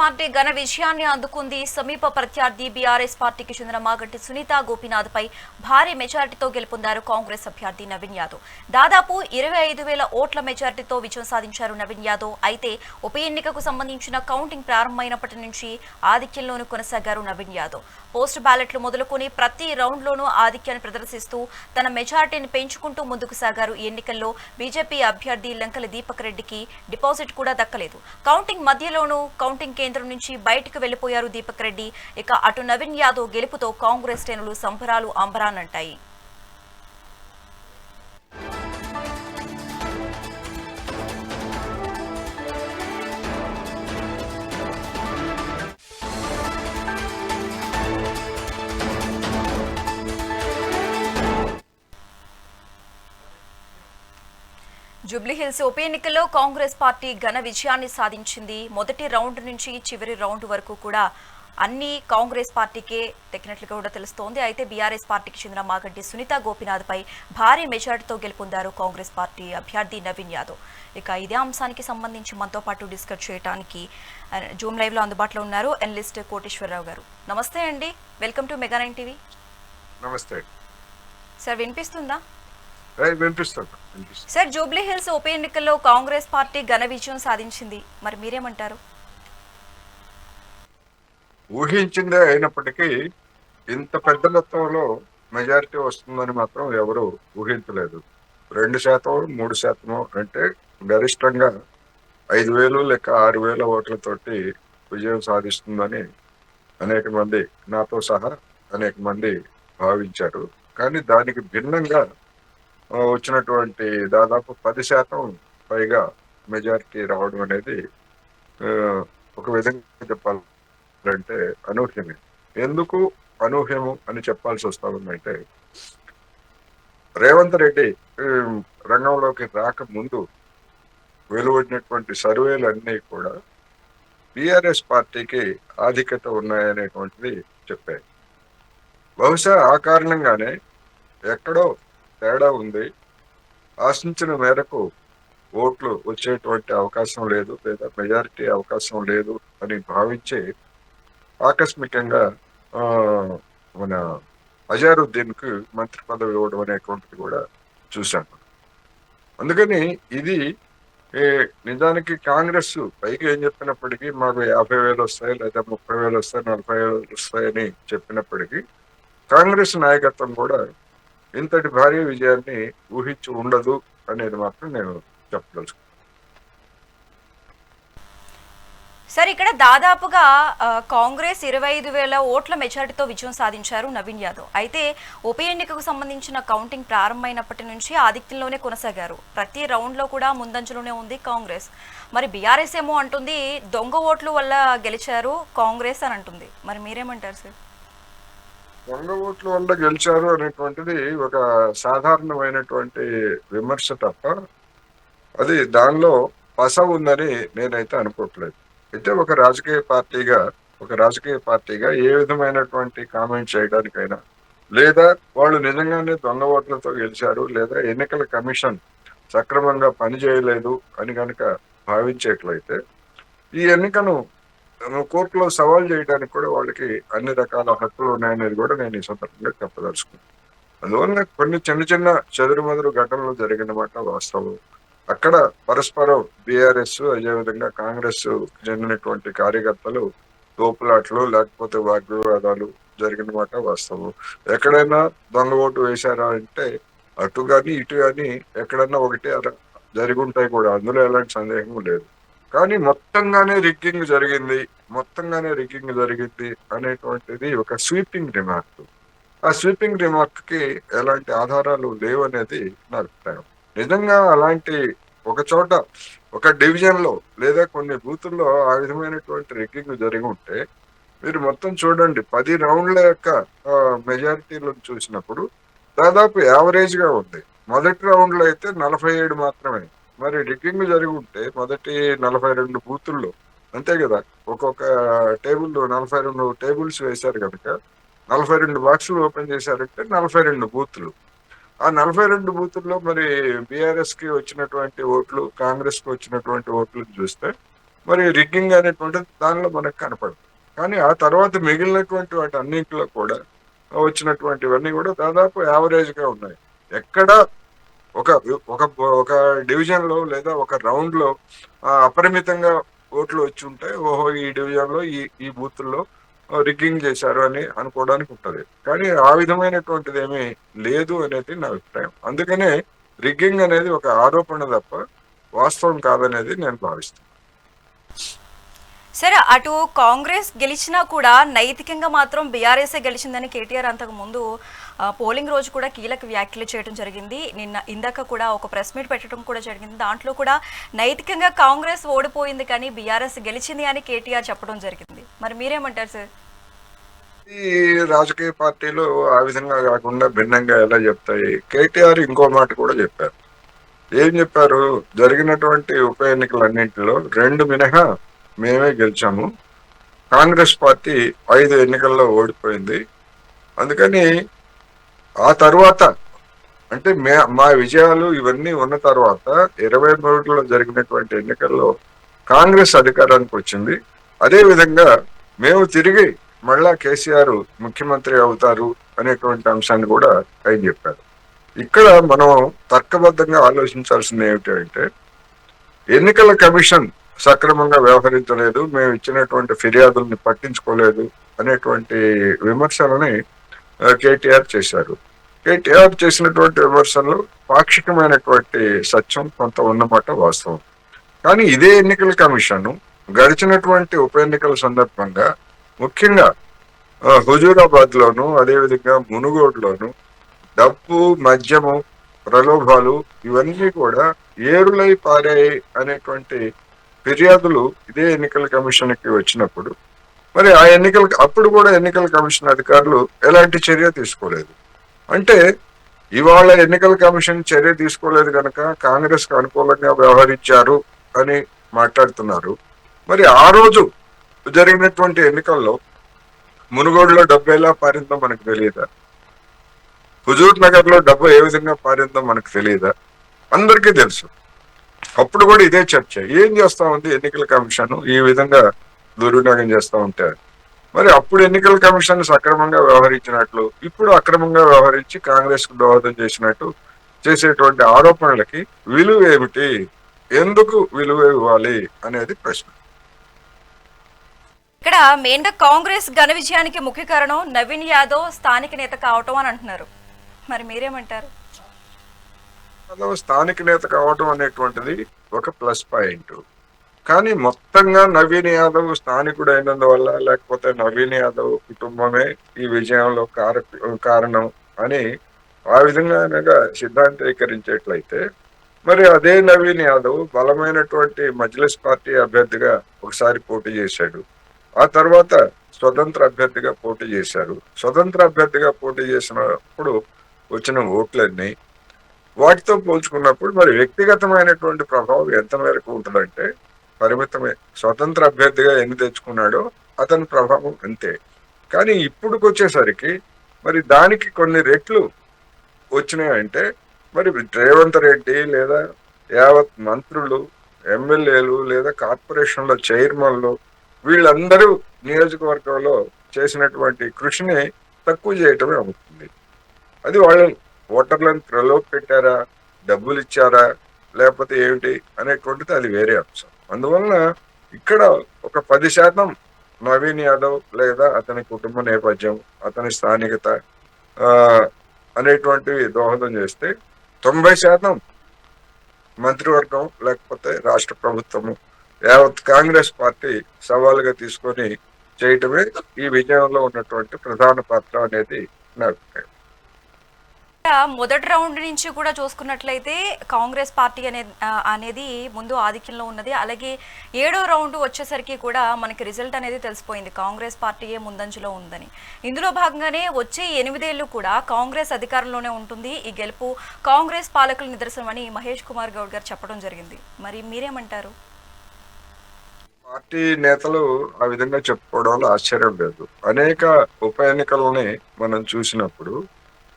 Party ఘన విజయాన్ని అందుకుంది. సమీప ప్రత్యర్థి బీఆర్ఎస్ పార్టీకి చెందిన మాగంటి సునీత గోపీనాథ్ పై భారీ మెజారిటీతో గెలుపొందారు కాంగ్రెస్ అభ్యర్థి నవీన్ యాదవ్. దాదాపు ఇరవై ఐదు వేల ఓట్ల మెజారిటీతో విజయం సాధించారు నవీన్ యాదవ్. అయితే ఉప ఎన్నికకు సంబంధించిన కౌంటింగ్ ప్రారంభమైనప్పటి నుంచి ఆధిక్యంలోనూ కొనసాగారు నవీన్ యాదవ్. పోస్ట్ బ్యాలెట్లు మొదలుకొని ప్రతి రౌండ్లోనూ ఆధిక్యాన్ని ప్రదర్శిస్తూ తన మెజార్టీని పెంచుకుంటూ ముందుకు సాగారు. ఈ ఎన్నికల్లో బీజేపీ అభ్యర్థి లంకల దీపక్ రెడ్డికి డిపాజిట్ కూడా దక్కలేదు. కౌంటింగ్ మధ్యలోనూ కౌంటింగ్ కేంద్రం నుంచి బయటకు వెళ్ళిపోయారు దీపక్ రెడ్డి. ఇక అటు నవీన్ యాదవ్ గెలుపుతో కాంగ్రెస్ శ్రేణులు సంబరాలు అంబరానంటాయి జూబ్లీహిల్స్ ఉప ఎన్నికల్లో కాంగ్రెస్ పార్టీ ఘన విజయాన్ని సాధించింది. మొదటి రౌండ్ నుంచి చివరి రౌండ్ వరకు కూడా అన్ని కాంగ్రెస్ పార్టీకే దక్కినట్లుగా కూడా తెలుస్తోంది. అయితే బీఆర్ఎస్ పార్టీకి చెందిన మాగంటి సునీత గోపీనాథ్ పై భారీ మెజార్టీతో గెలుపొందారు కాంగ్రెస్ పార్టీ అభ్యర్థి నవీన్ యాదవ్. ఇక ఇదే అంశానికి సంబంధించి మనతో పాటు డిస్కస్ చేయడానికి జూమ్ లైవ్లో అందుబాటులో ఉన్నారు ఎనలిస్ట్ కోటేశ్వరరావు గారు. నమస్తే అండి. Welcome to mega nine TV. నమస్తే. సార్ వినిపిస్తుంది? వినిపిస్తుంది. సార్ జూబ్లీ హిల్స్ ఉప ఎన్నికల్లో కాంగ్రెస్ పార్టీ ఘన విజయం సాధించింది. మరి మీరేమంటారు? ఊహించిందే అయినప్పటికీ ఇంత పెద్ద మొత్తంలో మెజారిటీ వస్తుందని మాత్రం ఎవరు ఊహించలేదు. రెండు శాతం మూడు శాతం అంటే గరిష్టంగా ఐదు వేలు లేక ఆరు వేల ఓట్లతోటి విజయం సాధిస్తుందని అనేక మంది నాతో సహా అనేక మంది భావించారు. కానీ దానికి భిన్నంగా వచ్చినటువంటి దాదాపు పది శాతం పైగా మెజారిటీ రావడం అనేది ఒక విధంగా చెప్పాలంటే అనూహ్యమే. ఎందుకు అనూహ్యము అని చెప్పాల్సి వస్తా ఉందంటే రేవంత్ రెడ్డి రంగంలోకి రాక ముందు వెలువడినటువంటి సర్వేలు అన్నీ కూడా బీఆర్ఎస్ పార్టీకి ఆధిక్యత ఉన్నాయనేటువంటిది చెప్పాయి బహుశా ఆ కారణంగానే ఎక్కడో తేడా ఉంది. ఆశించిన మేరకు ఓట్లు వచ్చేటువంటి అవకాశం లేదు లేదా మెజారిటీ అవకాశం లేదు అని భావించి ఆకస్మికంగా మన అజారుద్దీన్కు మంత్రి పదవి ఇవ్వడం అనేటువంటిది కూడా చూశాను అందుకని ఇది నిజానికి కాంగ్రెస్ పైకి ఏం చెప్పినప్పటికీ మాకు యాభై వేలు వస్తాయి లేదా ముప్పై వేలు వస్తాయి నలభై వేలు వస్తాయని చెప్పినప్పటికీ కాంగ్రెస్ నాయకత్వం కూడా ఇంతటి భారీ విజయాన్ని ఊహించి ఉండదు అనేది మాత్రం నేను చెప్పదలుచుకున్నాను. సార్ ఇక్కడ దాదాపుగా కాంగ్రెస్ ఇరవై ఐదు వేల ఓట్ల మెజారిటీతో విజయం సాధించారు నవీన్ యాదవ్. అయితే ఉప ఎన్నికకు సంబంధించిన కౌంటింగ్ ప్రారంభమైనప్పటి నుంచి ఆధిక్యంలోనే కొనసాగారు. ప్రతి రౌండ్లో కూడా ముందంజలోనే ఉంది కాంగ్రెస్. మరి బీఆర్ఎస్ ఏమో అంటుంది దొంగ ఓట్లు వల్ల గెలిచారు కాంగ్రెస్ అని అంటుంది. మరి మీరేమంటారు సార్? దొంగ ఓట్ల వల్ల గెలిచారు అనేటువంటిది ఒక సాధారణమైనటువంటి విమర్శ తప్ప అది దానిలో పస ఉందని నేనైతే అనుకోవట్లేదు. అయితే ఒక రాజకీయ పార్టీగా ఒక రాజకీయ పార్టీగా ఏ విధమైనటువంటి కామెంట్ చేయడానికైనా లేదా వాళ్ళు నిజంగానే దొంగ ఓట్లతో గెలిచారు లేదా ఎన్నికల కమిషన్ సక్రమంగా పనిచేయలేదు అని కనుక భావించేట్లయితే ఈ ఎన్నికను కోర్టులో సవాల్ చేయడానికి కూడా వాళ్ళకి అన్ని రకాల హక్కులు ఉన్నాయనేది కూడా నేను ఈ సందర్భంగా చెప్పదలుచుకున్నాను. అందువల్ల కొన్ని చిన్న చిన్న చెదురుమదురు ఘటనలు జరిగిన మాట వాస్తవం. అక్కడ పరస్పరం బీఆర్ఎస్ అదేవిధంగా కాంగ్రెస్ చెందినటువంటి కార్యకర్తలు తోపులాట్లు లేకపోతే వాగ్వివాదాలు జరిగిన మాట వాస్తవం. ఎక్కడైనా దొంగ ఓటు వేశారా అంటే అటు కానీ ఇటు కానీ ఎక్కడన్నా ఒకటి జరిగి ఉంటాయి కూడా. అందులో ఎలాంటి సందేహం లేదు. కానీ మొత్తంగానే రిగ్గింగ్ జరిగింది మొత్తంగానే రిగ్గింగ్ జరిగింది అనేటువంటిది ఒక స్వీపింగ్ రిమార్క్ ఆ స్వీపింగ్ రిమార్క్కి ఎలాంటి ఆధారాలు లేవు అనేది నా అభిప్రాయం. నిజంగా అలాంటి ఒక చోట ఒక డివిజన్లో లేదా కొన్ని బూతుల్లో ఆ విధమైనటువంటి రిగ్గింగ్ జరిగి ఉంటే మీరు మొత్తం చూడండి పది రౌండ్ల యొక్క మెజారిటీలను చూసినప్పుడు దాదాపు యావరేజ్గా ఉంది. మొదటి రౌండ్లో అయితే నలభై ఏడు మాత్రమే. మరి రిగ్గింగ్ జరిగి ఉంటే మొదటి నలభై రెండు బూతుల్లో అంతే కదా? ఒక్కొక్క టేబుల్ నలభై రెండు టేబుల్స్ వేశారు కనుక నలభై రెండు బాక్సులు ఓపెన్ చేశారంటే నలభై రెండు బూతులు. ఆ నలభై రెండు బూతుల్లో మరి బీఆర్ఎస్కి వచ్చినటువంటి ఓట్లు కాంగ్రెస్కి వచ్చినటువంటి ఓట్లు చూస్తే మరి రిగ్గింగ్ అనేటువంటిది దానిలో మనకు కనపడదు. కానీ ఆ తర్వాత మిగిలినటువంటి వాటి అన్నింటిలో కూడా వచ్చినటువంటివన్నీ కూడా దాదాపు యావరేజ్గా ఉన్నాయి. ఎక్కడ ఒక ఒక ఒక డివిజన్లో లేదా ఒక రౌండ్లో అపరిమితంగా ఓట్లు వచ్చి ఉంటే ఓహో ఈ డివిజన్లో ఈ ఈ బూత్లో రిగ్గింగ్ చేశారు అని అనుకోవడానికి ఉంటది. కానీ ఆ విధమైనటువంటిది ఏమీ లేదు అనేది నా అభిప్రాయం. అందుకనే రిగ్గింగ్ అనేది ఒక ఆరోపణ తప్ప వాస్తవం కాదనేది నేను భావిస్తాను సరే అటు కాంగ్రెస్ గెలిచినా కూడా నైతికంగా మాత్రం బీఆర్ఎస్ఏ గెలిచిందని కేటీఆర్ అంతకు ముందు పోలింగ్ రోజు కూడా కీలక వ్యాఖ్యలు చేయడం జరిగింది. నిన్న ఇందాక కూడా ఒక ప్రెస్ మీట్ పెట్టడం కూడా జరిగింది. దాంట్లో కూడా నైతికంగా కాంగ్రెస్ ఓడిపోయింది కానీ బీఆర్ఎస్ గెలిచింది అని కేటీఆర్ చెప్పడం జరిగింది. మరి మీరేమంటారు సార్? ఈ రాజకీయ పార్టీలు ఆ విధంగా కాకుండా భిన్నంగా ఎలా చెప్తాయి? కేటీఆర్ ఇంకో మాట కూడా చెప్పారు. ఏం చెప్పారు? జరిగినటువంటి ఉప ఎన్నికలన్నింటిలో రెండు మినహా మేమే గెలిచాము. కాంగ్రెస్ పార్టీ ఐదు ఎన్నికల్లో ఓడిపోయింది. అందుకని ఆ తర్వాత అంటే మే మా విజయాలు ఇవన్నీ ఉన్న తర్వాత ఇరవై మూడులో జరిగినటువంటి ఎన్నికల్లో కాంగ్రెస్ అధికారానికి వచ్చింది. అదే విధంగా మేము తిరిగి మళ్ళా కేసీఆర్ ముఖ్యమంత్రి అవుతారు అనేటువంటి అంశాన్ని కూడా ఆయన చెప్పారు. ఇక్కడ మనం తర్కబద్ధంగా ఆలోచించాల్సింది ఏమిటంటే ఎన్నికల కమిషన్ సక్రమంగా వ్యవహరించలేదు మేము ఇచ్చినటువంటి ఫిర్యాదుల్ని పట్టించుకోలేదు అనేటువంటి విమర్శలని కేటీఆర్ చేశారు. కేటీఆర్ చేసినటువంటి విమర్శలు పాక్షికమైనటువంటి సత్యం కొంత ఉన్నమాట వాస్తవం. కానీ ఇదే ఎన్నికల కమిషన్ గడిచినటువంటి ఉప ఎన్నికల సందర్భంగా ముఖ్యంగా హుజూరాబాద్ లోను అదేవిధంగా మునుగోడులోను డబ్బు మద్యము ప్రలోభాలు ఇవన్నీ కూడా ఏరులై పారాయి అనేటువంటి ఫిర్యాదులు ఇదే ఎన్నికల కమిషన్కి వచ్చినప్పుడు మరి ఆ ఎన్నికల అప్పుడు కూడా ఎన్నికల కమిషన్ అధికారులు ఎలాంటి చర్య తీసుకోలేదు. అంటే ఇవాళ ఎన్నికల కమిషన్ చర్య తీసుకోలేదు కనుక కాంగ్రెస్కు అనుకూలంగా వ్యవహరించారు అని మాట్లాడుతున్నారు. మరి ఆ రోజు జరిగినటువంటి ఎన్నికల్లో మునుగోడులో డబ్బు ఎలా పారిందో మనకు తెలియదా? హుజూర్ నగర్లో డబ్బు ఏ విధంగా పారిందో మనకు తెలియదా? అందరికీ తెలుసు. అప్పుడు కూడా ఇదే చర్చ. ఏం చేస్తా ఉంది ఎన్నికల కమిషన్? ఈ విధంగా దుర్వినియోగం చేస్తా ఉంటే మరి అప్పుడు ఎన్నికల కమిషన్ సక్రమంగా వ్యవహరించినట్లు ఇప్పుడు అక్రమంగా వ్యవహరించి కాంగ్రెస్కు దోహదం చేసినట్టు చేసేటువంటి ఆరోపణలకి విలువ ఏమిటి? ఎందుకు విలువ ఇవ్వాలి అనేది ప్రశ్న. ఇక్కడ మెయిన్గా కాంగ్రెస్ ఘన విజయానికి ముఖ్య కారణం నవీన్ యాదవ్ స్థానిక నేత కావటం అని అంటున్నారు. మరి మీరేమంటారు? స్థానిక నేత కావడం అనేటువంటిది ఒక ప్లస్ పాయింట్. కానీ మొత్తంగా నవీన్ యాదవ్ స్థానికుడు అయినందువల్ల లేకపోతే నవీన్ యాదవ్ కుటుంబమే ఈ విజయంలో కార కారణం అని ఆ విధంగా అనగా సిద్ధాంతీకరించేట్లయితే మరి అదే నవీన్ యాదవ్ బలమైనటువంటి మజ్లిస్ పార్టీ అభ్యర్థిగా ఒకసారి పోటీ చేశాడు. ఆ తర్వాత స్వతంత్ర అభ్యర్థిగా పోటీ చేశారు. స్వతంత్ర అభ్యర్థిగా పోటీ చేసినప్పుడు వచ్చిన ఓట్లన్నీ వాటితో పోల్చుకున్నప్పుడు మరి వ్యక్తిగతమైనటువంటి ప్రభావం ఎంత మేరకు ఉంటుందంటే పరిమితమే. స్వతంత్ర అభ్యర్థిగా ఎన్ని తెచ్చుకున్నాడో అతని ప్రభావం అంతే. కానీ ఇప్పుడుకొచ్చేసరికి మరి దానికి కొన్ని రెట్లు వచ్చినాయంటే మరి రేవంత్ రెడ్డి లేదా యావత్ మంత్రులు ఎమ్మెల్యేలు లేదా కార్పొరేషన్ల చైర్మన్లు వీళ్ళందరూ నియోజకవర్గంలో చేసినటువంటి కృషిని తక్కువ చేయటమే అవుతుంది. అది వాళ్ళ ఓటర్లను ప్రలోభ పెట్టారా డబ్బులు ఇచ్చారా లేకపోతే ఏమిటి? అనేటువంటిది అది వేరే అంశం. అందువలన ఇక్కడ ఒక పది శాతం నవీన్ యాదవ్ లేదా అతని కుటుంబ నేపథ్యం అతని స్థానికత అనేటువంటివి దోహదం చేస్తే తొంభై శాతం మంత్రివర్గం లేకపోతే రాష్ట్ర ప్రభుత్వము యావత్ కాంగ్రెస్ పార్టీ సవాలుగా తీసుకొని చేయటమే ఈ విజయంలో ఉన్నటువంటి ప్రధాన పాత్ర అనేది నా అభిప్రాయం. మొదటి రౌండ్ నుంచి కూడా చూసుకున్నట్లయితే కాంగ్రెస్ పార్టీ అనే అనేది ముందు ఆధిక్యంలో ఉన్నది. అలాగే ఏడో రౌండ్ వచ్చేసరికి కూడా మనకి రిజల్ట్ అనేది తెలిసిపోయింది. కాంగ్రెస్ పార్టీయే ముందంజలో ఉందని. ఇందులో భాగంగానే వచ్చే ఎనిమిదేళ్ళు కూడా కాంగ్రెస్ అధికారంలోనే ఉంటుంది. ఈ గెలుపు కాంగ్రెస్ పాలకుల నిదర్శనం అని మహేష్ కుమార్ గౌడ్ గారు చెప్పడం జరిగింది. మరి మీరేమంటారు? పార్టీ నేతలు ఆ విధంగా చెప్పుకోవడంలో ఆశ్చర్యం లేదు. అనేక ఉప ఎన్నికలని మనం చూసినప్పుడు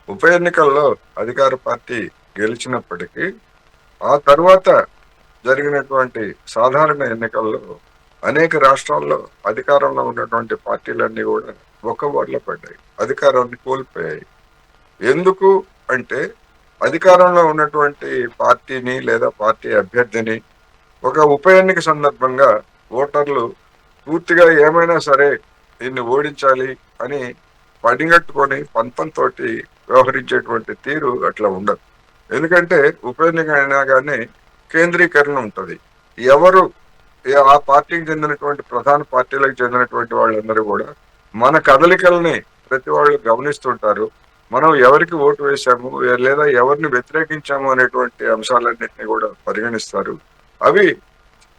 ఉప ఎన్నికల్లో అధికార పార్టీ గెలిచినప్పటికీ ఆ తర్వాత జరిగినటువంటి సాధారణ ఎన్నికల్లో అనేక రాష్ట్రాల్లో అధికారంలో ఉన్నటువంటి పార్టీలన్నీ కూడా ఒక ఓట్ల పడ్డాయి అధికారాన్ని కోల్పోయాయి. ఎందుకు అంటే అధికారంలో ఉన్నటువంటి పార్టీని లేదా పార్టీ అభ్యర్థిని ఒక ఉప ఎన్నిక సందర్భంగా ఓటర్లు పూర్తిగా ఏమైనా సరే దీన్ని ఓడించాలి అని పడిగట్టుకొని పంతంతో వ్యవహరించేటువంటి తీరు అట్లా ఉండదు. ఎందుకంటే ఉప ఎన్నిక అయినా కానీ కేంద్రీకరణ ఉంటుంది. ఎవరు ఆ పార్టీకి చెందినటువంటి ప్రధాన పార్టీలకు చెందినటువంటి వాళ్ళందరూ కూడా మన కదలికల్ని ప్రతి వాళ్ళు గమనిస్తుంటారు. మనం ఎవరికి ఓటు వేశాము లేదా ఎవరిని వ్యతిరేకించాము అనేటువంటి అంశాలన్నింటినీ కూడా పరిగణిస్తారు. అవి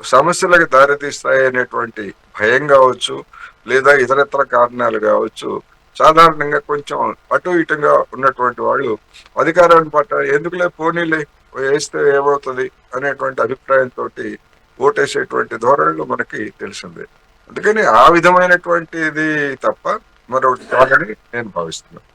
సమస్యలకు దారితీస్తాయి అనేటువంటి భయం కావచ్చు లేదా ఇతరత్ర కారణాలు కావచ్చు సాధారణంగా కొంచెం అటు ఇటుగా ఉన్నటువంటి వాళ్ళు అధికారాన్ని పట్ట ఎందుకులే పోనీలే వేస్తే ఏమవుతుంది అనేటువంటి అభిప్రాయంతో ఓటేసేటువంటి ధోరణులు మనకి తెలిసిందే. అందుకని ఆ విధమైనటువంటిది తప్ప మరొకటి కాదని నేను భావిస్తున్నాను.